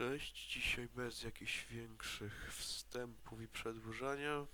Cześć, dzisiaj bez jakichś większych wstępów i przedłużania.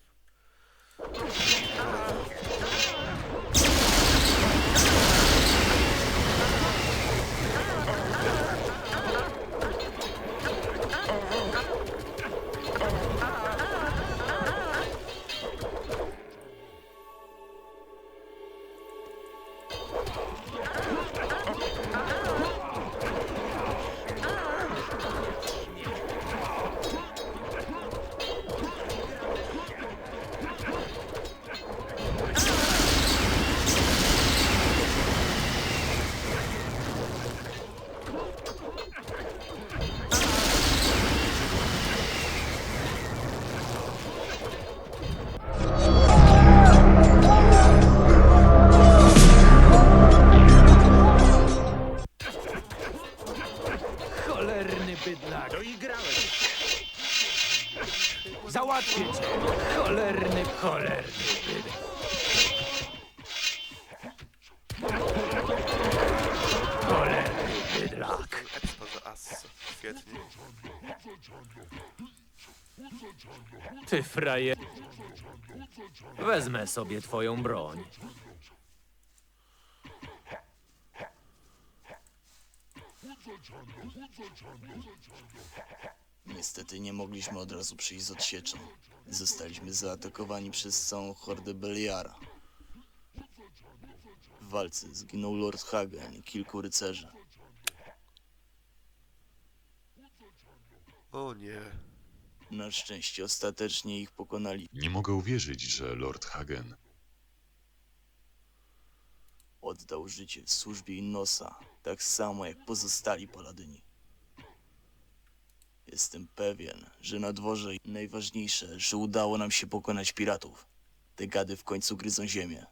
Wezmę sobie twoją broń. Niestety nie mogliśmy od razu przyjść z odsieczą. Zostaliśmy zaatakowani przez całą hordę Beliara. W walce zginął Lord Hagen i kilku rycerzy. O nie. Na szczęście ostatecznie ich pokonali. Nie mogę uwierzyć, że Lord Hagen. Oddał życie w służbie Innosa, tak samo jak pozostali paladyni. Jestem pewien, że na dworze najważniejsze, że udało nam się pokonać piratów. Te gady w końcu gryzą ziemię.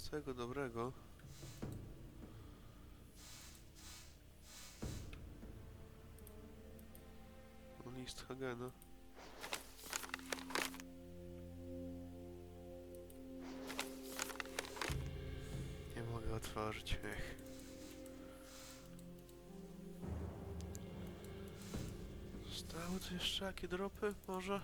Tego dobrego. List Hagena. Nie mogę otworzyć. Ech. Zostały tu jeszcze jakie dropy? Może?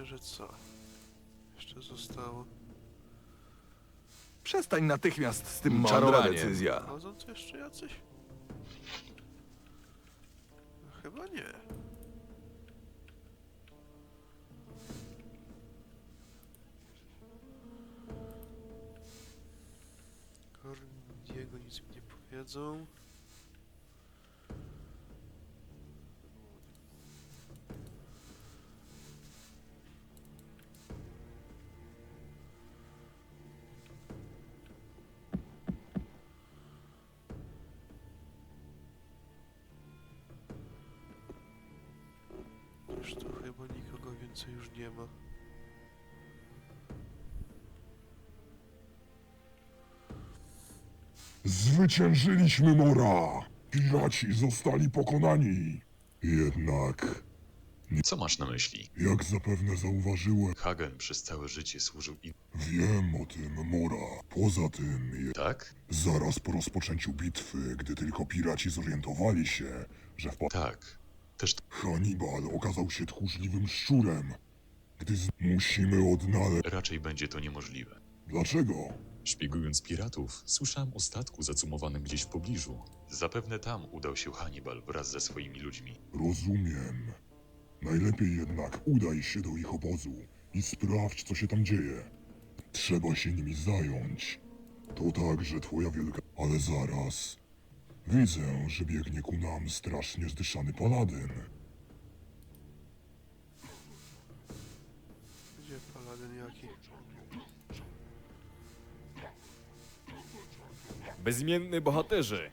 Sensie, że co? Jeszcze zostało. Przestań natychmiast z tym Mądra czarowaniem. decyzja. Chodzą tu jeszcze jacyś? No, chyba nie. Korniego nic mi nie powiedzą. Więcej już nie ma. Zwyciężyliśmy Mora! Piraci zostali pokonani! Jednak, Co masz na myśli? jak zapewne zauważyłem, Hagen przez całe życie służył im. wiem o tym Mora. Poza tym, je- Tak? zaraz po rozpoczęciu bitwy, gdy tylko piraci zorientowali się, że wpa- Tak. Też Hannibal okazał się tchórzliwym szczurem, gdy z... musimy odnaleźć... raczej będzie to niemożliwe. Dlaczego? Szpiegując piratów, słyszałem o statku zacumowanym gdzieś w pobliżu. Zapewne tam udał się Hannibal wraz ze swoimi ludźmi. Rozumiem. Najlepiej jednak udaj się do ich obozu i sprawdź, co się tam dzieje. Trzeba się nimi zająć. To także twoja wielka... Ale zaraz. Widzę, że biegnie ku nam strasznie zdyszany paladyn. Gdzie paladyn jaki? Bezimienny bohaterze!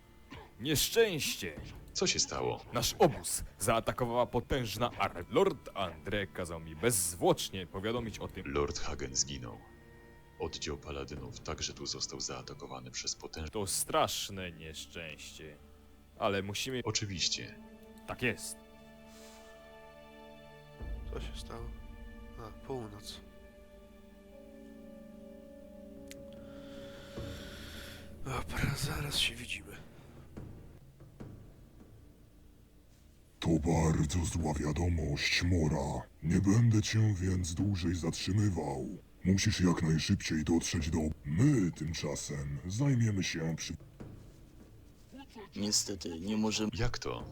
Nieszczęście! Co się stało? Nasz obóz zaatakowała potężna armia. Lord Andre kazał mi bezzwłocznie powiadomić o tym. Lord Hagen zginął. Oddział paladynów także tu został zaatakowany przez potężne... To straszne nieszczęście. Ale musimy... Oczywiście, Tak jest. Co się stało? A, północ. Dobra, zaraz się widzimy. To bardzo zła wiadomość, Mora. Nie będę cię więc dłużej zatrzymywał. Musisz jak najszybciej dotrzeć do... My tymczasem zajmiemy się przy... Niestety, nie możemy... jak to?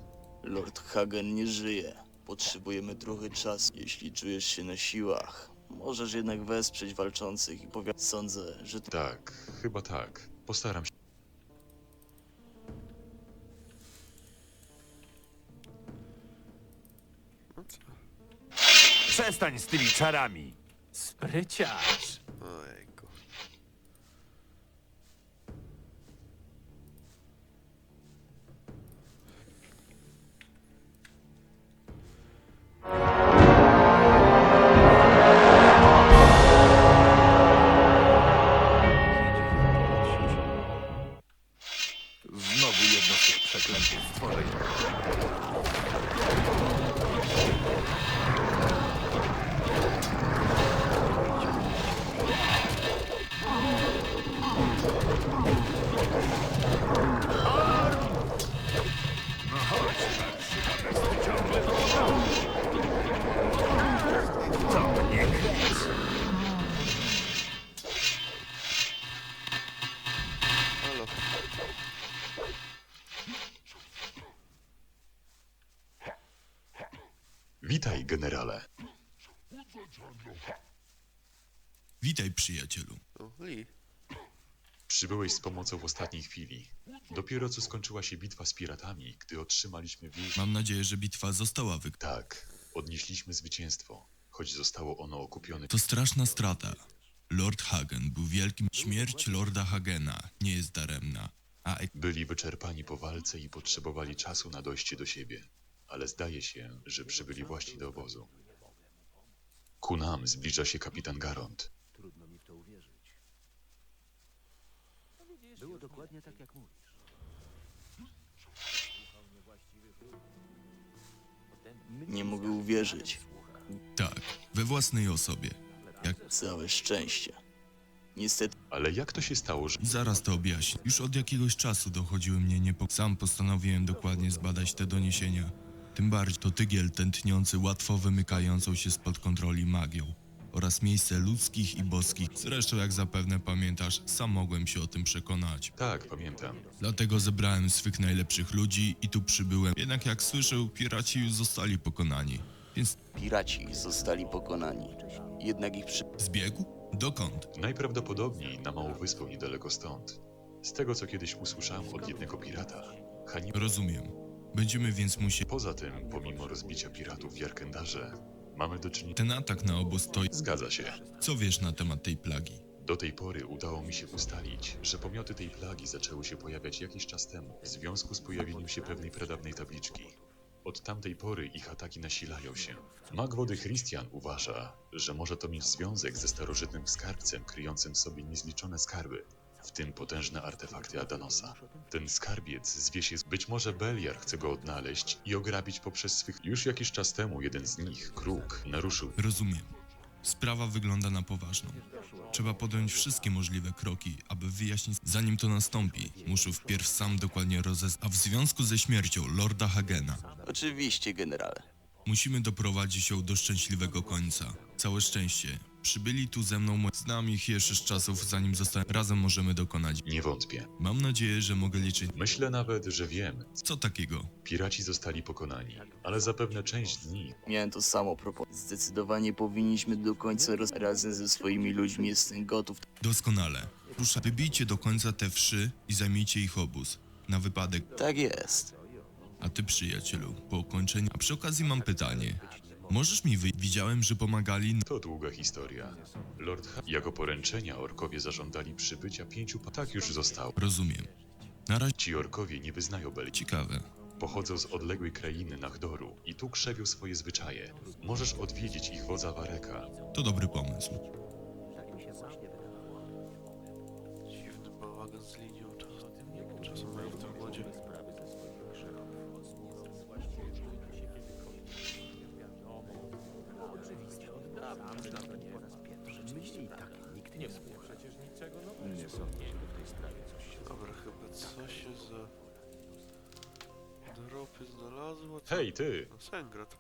Lord Hagen nie żyje. Potrzebujemy trochę czasu. Jeśli czujesz się na siłach, możesz jednak wesprzeć walczących i powiadać. Sądzę, że to Tak, chyba tak. Postaram się. Przestań z tymi czarami. Spryciarz! Witaj, generale. Witaj, przyjacielu. Lee. Przybyłeś z pomocą w ostatniej chwili. Dopiero co skończyła się bitwa z piratami, gdy otrzymaliśmy wieść. Mam nadzieję, że bitwa została wy... Tak, odnieśliśmy zwycięstwo, choć zostało ono okupione. To straszna strata. Lord Hagen był wielkim... Śmierć Lorda Hagena nie jest daremna. A ek- Byli wyczerpani po walce i potrzebowali czasu na dojście do siebie. Ale zdaje się, że przybyli właśnie do obozu. Ku nam zbliża się kapitan Garont. nie mogę uwierzyć. tak, we własnej osobie. Jak... Całe szczęście. Niestety, Ale jak to się stało, że... Zaraz to objaśnię. Już od jakiegoś czasu dochodziły mnie niepokój. Sam postanowiłem dokładnie zbadać te doniesienia. Tym bardziej to tygiel tętniący łatwo wymykającą się spod kontroli magią. Oraz miejsce ludzkich i boskich. Zresztą, jak zapewne pamiętasz, sam mogłem się o tym przekonać. Tak, pamiętam. Dlatego zebrałem swych najlepszych ludzi i tu przybyłem. Jednak jak słyszę, piraci już zostali pokonani. Więc piraci zostali pokonani. Jednak ich przy... zbiegł? Dokąd? Najprawdopodobniej na małą wyspę niedaleko stąd. Z tego, co kiedyś usłyszałem od jednego pirata, Hannibal... Rozumiem. Będziemy więc musieli... Poza tym, pomimo rozbicia piratów w Jarkendarze, mamy do czynienia... Ten atak na obóz to... Zgadza się. Co wiesz na temat tej plagi? Do tej pory udało mi się ustalić, że pomioty tej plagi zaczęły się pojawiać jakiś czas temu w związku z pojawieniem się pewnej pradawnej tabliczki. Od tamtej pory ich ataki nasilają się. Mag wody Christian uważa, że może to mieć związek ze starożytnym skarbcem kryjącym w sobie niezliczone skarby, w tym potężne artefakty Adanosa. Ten skarbiec zwie się... Być może Beliar chce go odnaleźć i ograbić poprzez swych... Już jakiś czas temu jeden z nich, Kruk, naruszył Rozumiem. Sprawa wygląda na poważną. Trzeba podjąć wszystkie możliwe kroki, aby wyjaśnić, zanim to nastąpi. Muszę wpierw sam dokładnie rozeznać. A w związku ze śmiercią Lorda Hagena, Oczywiście, generale. musimy doprowadzić ją do szczęśliwego końca. Całe szczęście. Przybyli tu ze mną, znam ich jeszcze z czasów, zanim zostałem. Razem możemy dokonać. Nie wątpię. Mam nadzieję, że mogę liczyć. Myślę nawet, że wiem, Co takiego? Piraci zostali pokonani, ale zapewne część z nich Miałem to samo proponować. Zdecydowanie powinniśmy do końca roz... razem ze swoimi ludźmi. Jestem gotów. Doskonale. Proszę, wybijcie do końca te wszy i zajmijcie ich obóz. Na wypadek Tak jest. A ty, przyjacielu, po ukończeniu. A przy okazji mam pytanie. Możesz mi wy... Widziałem, że pomagali... To długa historia. Lord H. Jako poręczenia orkowie zażądali przybycia pięciu... Pa- tak już zostało. Rozumiem. Na razie... Ci orkowie nie wyznają Beli. Ciekawe. Pochodzą z odległej krainy Nachdoru i tu krzewią swoje zwyczaje. Możesz odwiedzić ich wodza Wareka. To dobry pomysł. Sengrad.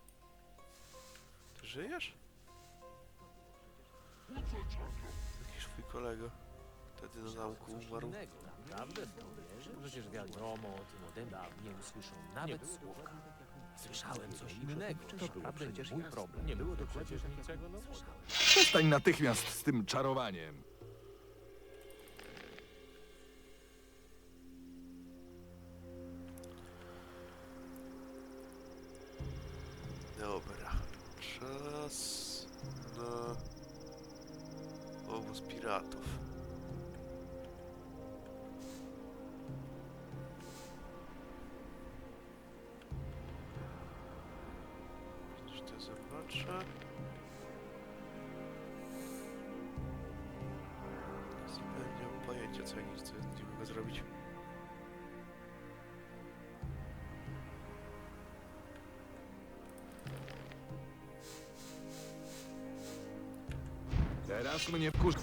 Ty żyjesz? Jakiś twój kolega. Wtedy na zamku umarł. Naprawdę w to wierzę? Przecież wiadomo o tym ode mnie nie usłyszą nawet słówka. Słyszałem coś innego. To był przecież mój problem. Nie było dokładnie niczego nowego. Przestań natychmiast z tym czarowaniem. Teraz mnie wkurz...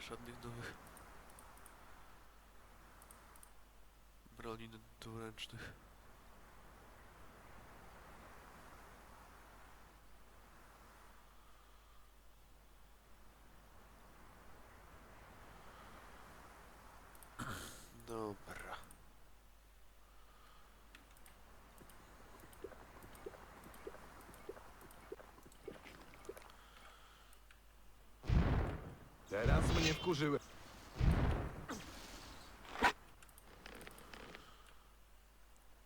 żadnych nowych broni dwuręcznych. Dobra. Wkurzyły.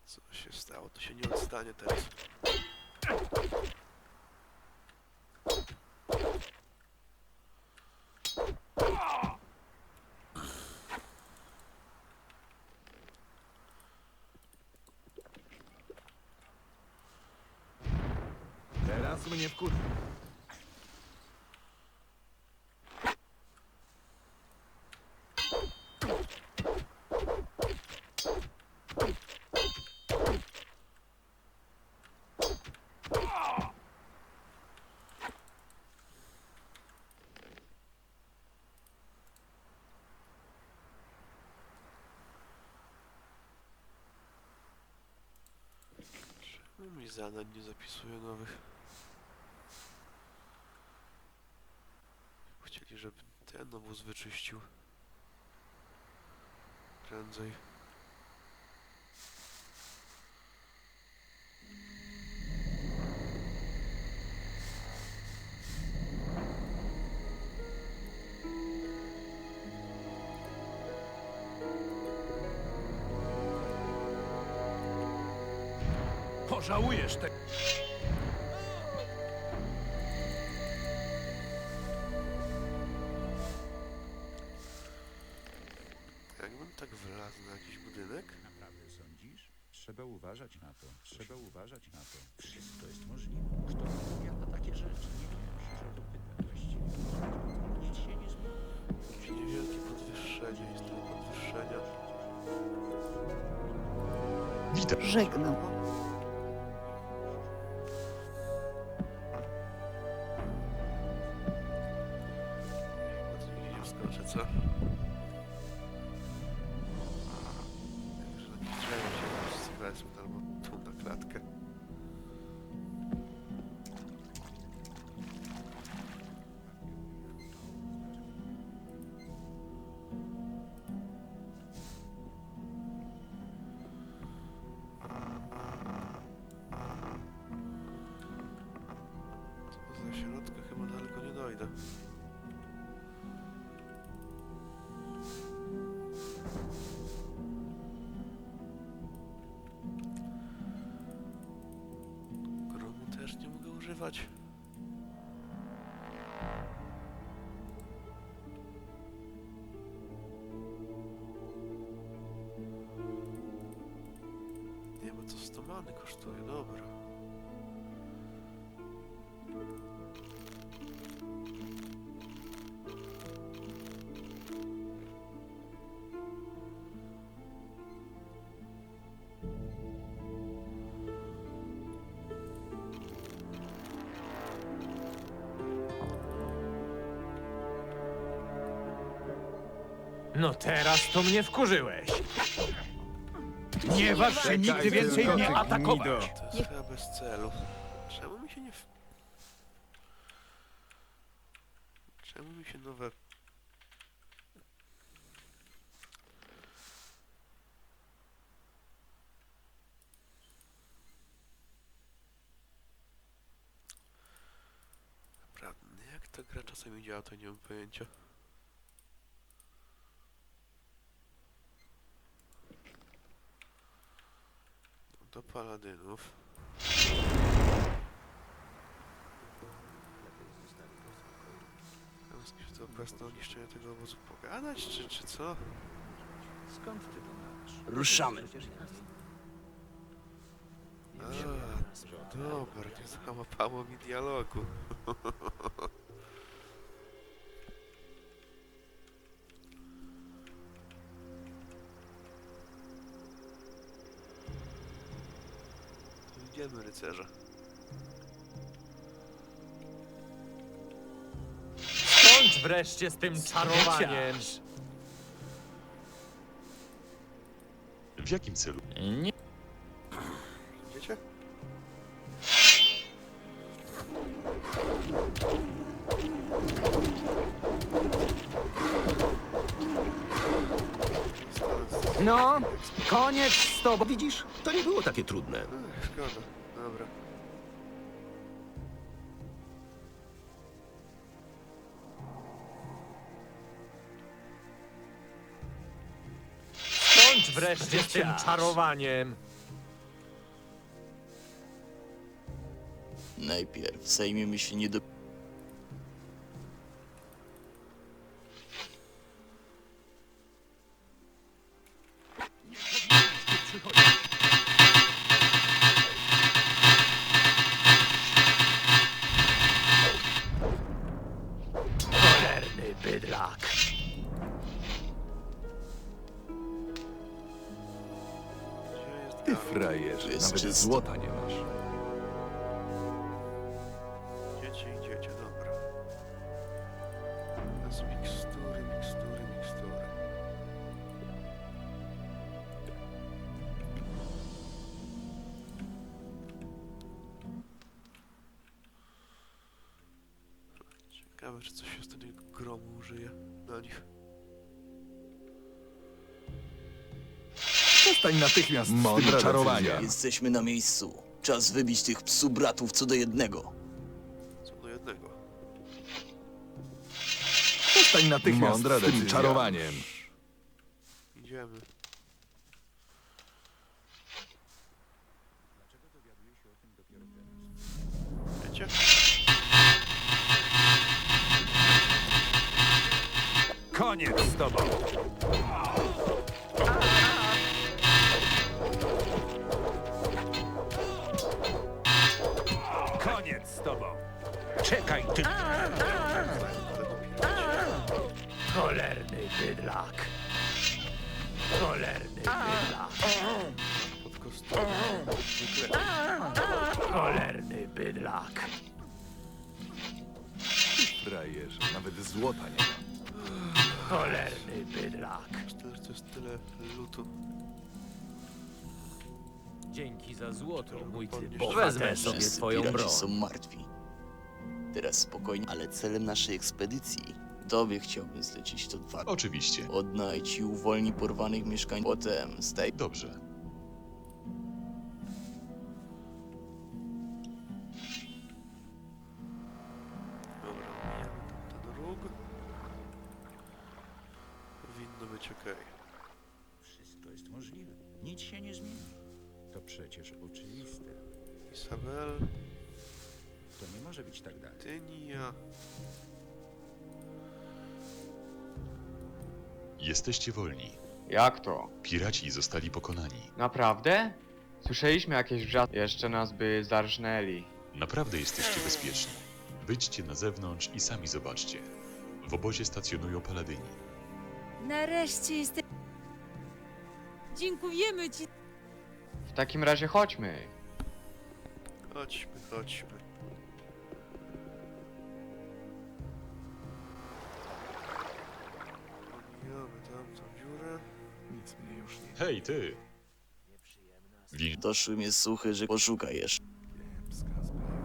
Co się stało? To się nie odstanie teraz. Teraz mnie wkurzyły. Czemu mi zadań nie zapisuje nowych? Chcieli, żebym ten obóz wyczyścił. Prędzej. Pożałujesz tego. Jakbym tak wlazł na jakiś budynek? Naprawdę sądzisz? Trzeba uważać na to. Trzeba uważać na to. Wszystko jest możliwe. Kto powiada takie rzeczy? Nie musisz o to pytać właściwie. Nic się nie zmieni. Jakieś niewielkie podwyższenie, jest tyle podwyższenia. Witam! Żegnam. Używać. No teraz to mnie wkurzyłeś. Nie waż się nigdy więcej mnie atakować. To jest chyba bez celu. Czemu mi się nie... w- Czemu mi się nowe... Naprawdę, jak ta gra czasami działa, to nie mam pojęcia. Paladynów. Czy to kwestia niszczenia tego obozu pogadać, czy, czy co? Skąd ty to masz? Ruszamy. A, dobra, nie załapało mi dialogu. Rycerze. Skończ wreszcie z tym czarowaniem. W jakim celu? Idziecie? No, koniec z tobą. Widzisz, to nie było takie trudne. Ech, szkoda. Dobra. Skończ wreszcie z tym czarowaniem. Najpierw zajmiemy się nie do... złota nie masz. Idziecie, idziecie, dobra. Teraz mikstury, mikstury, mikstury. Ciekawe, czy coś się z tego gromu użyje na nich. Przestań natychmiast z Mądra tym czarowaniem. Jesteśmy na miejscu. Czas wybić tych psu bratów co do jednego. Co do jednego. Przestań natychmiast Mądra z tym decyzja. czarowaniem. Idziemy. Cholerny bydlak. Cholerny bydlak. Cholerny bydlak. Frajerze, nawet złota nie ma. Cholerny bydlak. To jest tyle lutu. Dzięki za złoto, mój ty Podnieś- bohaterze. Wezmę sobie Wszyscy twoją piraci broń. są martwi. Teraz spokojnie, ale celem naszej ekspedycji tobie chciałbym zlecić to dwa. Oczywiście. Odnajdź i uwolnij porwanych mieszkańców. Potem staj Dobrze. Dobra, mijamy ten róg. Powinno być okej. Wszystko jest możliwe. Nic się nie zmieni. To przecież oczywiste. Isabel, To nie może być tak dalej. Tynia. Jesteście wolni. Jak to? Piraci zostali pokonani. Naprawdę? Słyszeliśmy jakieś wrzaski. Jeszcze nas by zarżnęli. Naprawdę jesteście bezpieczni. Wyjdźcie na zewnątrz i sami zobaczcie. W obozie stacjonują paladyni. Nareszcie jesteś. Dziękujemy ci. W takim razie chodźmy. Chodźmy, chodźmy. Hej, ty! Win... Doszły mnie słuchy, że poszukaj jeszcze. kiepska sprawa.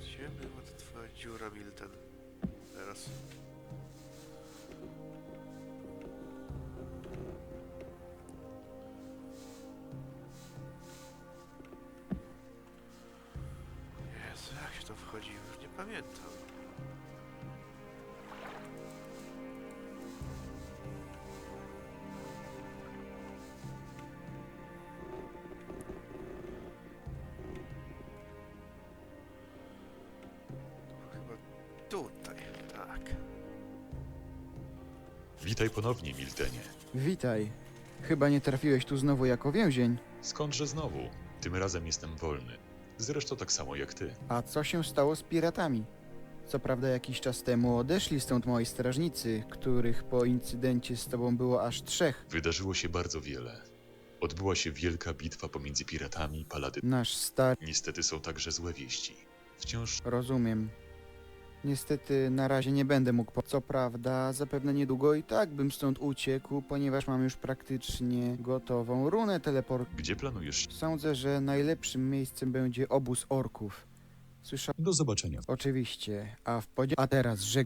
Gdzie była ta twoja dziura, Milton? Pamiętam. Chyba tutaj, tak. Witaj ponownie, Miltenie. Witaj. Chyba nie trafiłeś tu znowu jako więzień. Skądże znowu? Tym razem jestem wolny. Zresztą tak samo jak ty. A co się stało z piratami? Co prawda jakiś czas temu odeszli stąd moi strażnicy, których po incydencie z tobą było aż trzech. Wydarzyło się bardzo wiele. Odbyła się wielka bitwa pomiędzy piratami i paladynami. Nasz stary... Niestety są także złe wieści. Wciąż Rozumiem. Niestety na razie nie będę mógł... Po... Co prawda zapewne niedługo i tak bym stąd uciekł, ponieważ mam już praktycznie gotową runę teleport. gdzie planujesz? Sądzę, że najlepszym miejscem będzie obóz orków. Słyszał... Do zobaczenia. Oczywiście, a w podzie... A teraz, że...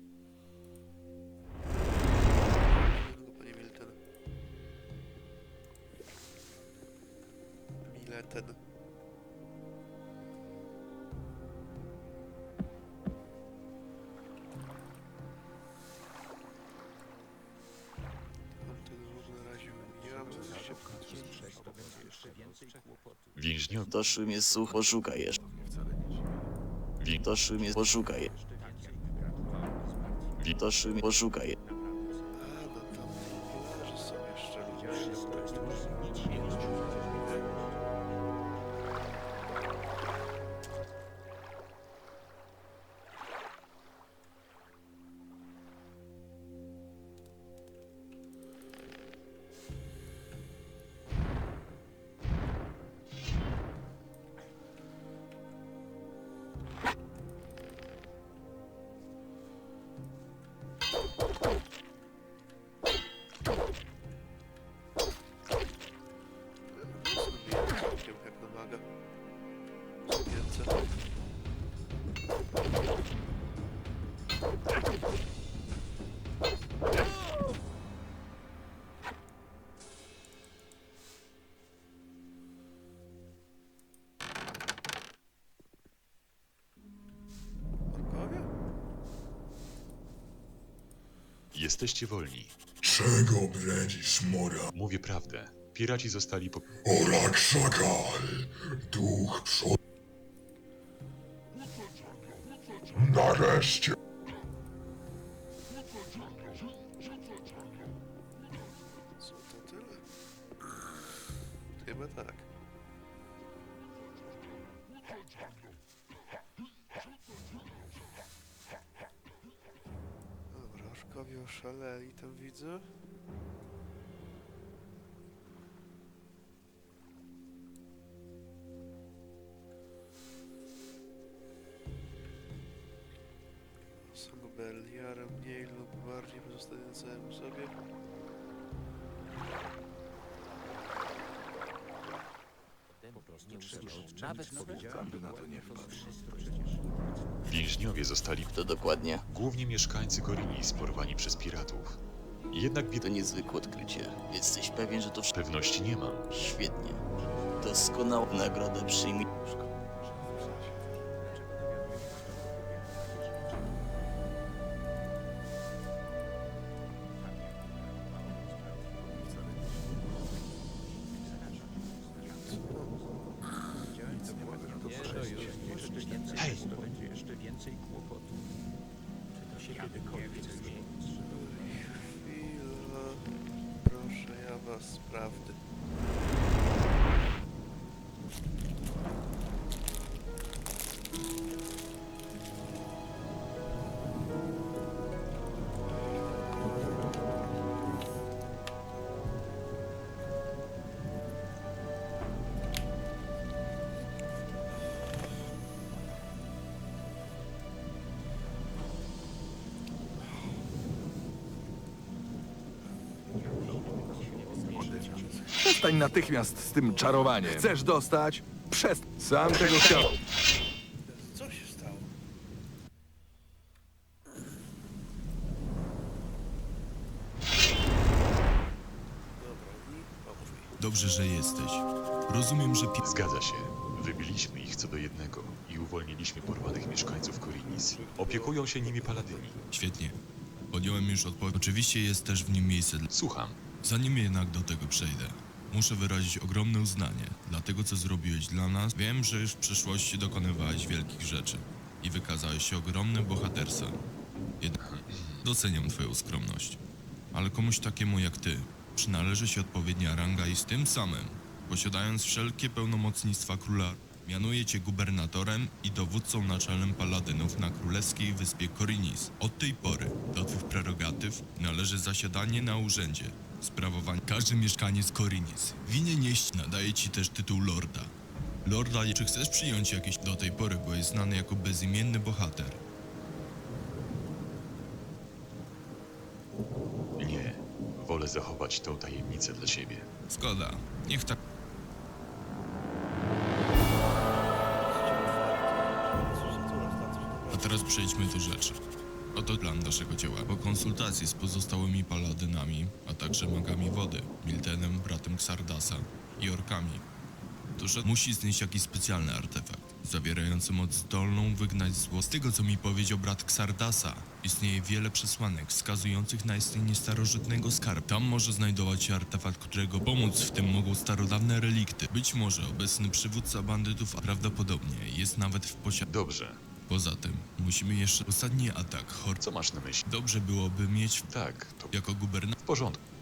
kłopotów. Więźniowie. Doszły mnie słuchy, poszukaj jeszcze. Wię... Doszły mnie, poszukaj. Wi- Doszły mnie, poszukaj. Jesteście wolni. Czego bredzisz, Mora? Mówię prawdę. Piraci zostali po... Orak Szakal, duch przod... Nareszcie! Beliara mniej lub bardziej pozostawiającemu sobie. Po prostu nie usłyszą nawet słowa. na to nie wpadł. Więźniowie zostali To dokładnie. głównie mieszkańcy Korinis porwani przez piratów. Jednak To niezwykłe odkrycie. Jesteś pewien, że to wszystko... pewności nie mam. Świetnie. Doskonałą nagrodę przyjmij. Przestań natychmiast z tym czarowaniem. Chcesz dostać? Przez... Sam tego chciał. Co się stało? Dobra, i. Dobrze, że jesteś. Rozumiem, że pi... Zgadza się. Wybiliśmy ich co do jednego i uwolniliśmy porwanych mieszkańców Korinis. Opiekują się nimi paladyni. Świetnie. Podjąłem już odpowiedź. Oczywiście jest też w nim miejsce dla... Słucham. Zanim jednak do tego przejdę, muszę wyrazić ogromne uznanie dla tego, co zrobiłeś dla nas. Wiem, że już w przeszłości dokonywałeś wielkich rzeczy i wykazałeś się ogromnym bohaterstwem. Jednak doceniam twoją skromność. Ale komuś takiemu jak ty przynależy się odpowiednia ranga i z tym samym, posiadając wszelkie pełnomocnictwa króla, mianuję cię gubernatorem i dowódcą naczelnym paladynów na królewskiej wyspie Korinis. Od tej pory do twych prerogatyw należy zasiadanie na urzędzie, sprawowanie każdy mieszkaniec Korinis. Winie nieść nadaje ci też tytuł lorda. Lorda, czy chcesz przyjąć jakieś do tej pory, bo jest znany jako bezimienny bohater? Nie. Wolę zachować tą tajemnicę dla siebie. Zgoda, niech tak. A teraz przejdźmy do rzeczy. Oto plan naszego dzieła. Po konsultacji z pozostałymi paladynami, a także magami wody, Miltenem, bratem Xardasa i orkami, to że musi znieść jakiś specjalny artefakt, zawierający moc zdolną wygnać zło. Z tego, co mi powiedział brat Xardasa, istnieje wiele przesłanek wskazujących na istnienie starożytnego skarbu. Tam może znajdować się artefakt, którego pomóc w tym mogą starodawne relikty. Być może obecny przywódca bandytów, a prawdopodobnie jest nawet w posiadaniu. Dobrze. Poza tym, musimy jeszcze ostatni atak Hor... Co masz na myśli? Dobrze byłoby mieć Tak, to jako gubernator w porządku.